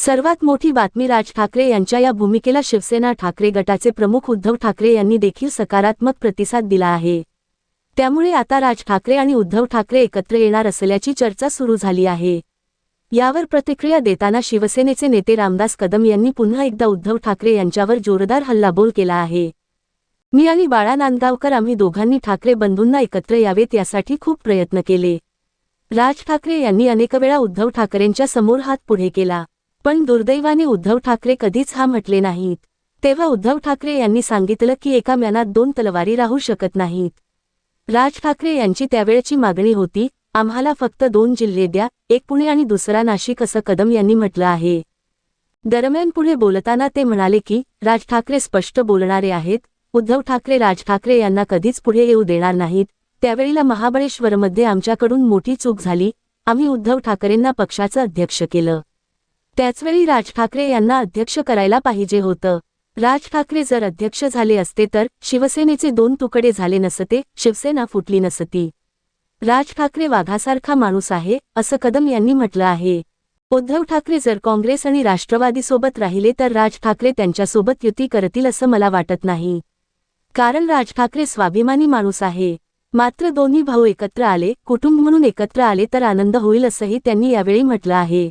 सर्वात मोठी बातमी राज ठाकरे यांच्या या भूमिकेला शिवसेना ठाकरे गटाचे प्रमुख उद्धव ठाकरे यांनी देखील सकारात्मक प्रतिसाद दिला आहे. त्यामुळे आता राज ठाकरे आणि उद्धव ठाकरे एकत्र येणार असल्याची चर्चा सुरू झाली आहे. यावर प्रतिक्रिया देताना शिवसेनेचे नेते रामदास कदम यांनी पुन्हा एकदा उद्धव ठाकरे यांच्यावर जोरदार हल्लाबोल केला आहे. मी आणि बाळा नांदगावकर आम्ही दोघांनी ठाकरे बंधूंना एकत्र यावेत यासाठी खूप प्रयत्न केले. राज ठाकरे यांनी अनेक वेळा उद्धव ठाकरेंच्या समोर हात पुढे केला. पण दुर्दैवाने उद्धव ठाकरे कधीच हा म्हटले नाहीत. तेव्हा उद्धव ठाकरे यांनी सांगितलं की एका म्यानात दोन तलवारी राहू शकत नाहीत. राज ठाकरे यांची त्यावेळची मागणी होती आम्हाला फक्त दोन जिल्हे द्या एक पुणे आणि दुसरा नाशिक असं कदम यांनी म्हटलं आहे. दरम्यान पुढे बोलताना ते म्हणाले की राज ठाकरे स्पष्ट बोलणारे आहेत. उद्धव ठाकरे राज ठाकरे यांना कधीच पुढे येऊ देणार नाहीत. त्यावेळीला महाबळेश्वरमध्ये आमच्याकडून मोठी चूक झाली. आम्ही उद्धव ठाकरेंना पक्षाचं अध्यक्ष केलं. त्याचवेळी राज ठाकरे यांना अध्यक्ष करायला पाहिजे होतं. राज ठाकरे जर अध्यक्ष झाले असते तर शिवसेनेचे दोन तुकडे झाले नसते शिवसेना फुटली नसती. राज ठाकरे वाघासारखा माणूस आहे असं कदम यांनी म्हटलं आहे. उद्धव ठाकरे जर काँग्रेस आणि राष्ट्रवादीसोबत राहिले तर राज ठाकरे त्यांच्यासोबत युती करतील असं मला वाटत नाही. कारण राज ठाकरे स्वाभिमानी माणूस आहे. मात्र दोन्ही भाऊ एकत्र आले कुटुंब म्हणून एकत्र आले तर आनंद होईल असंही त्यांनी यावेळी म्हटलं आहे.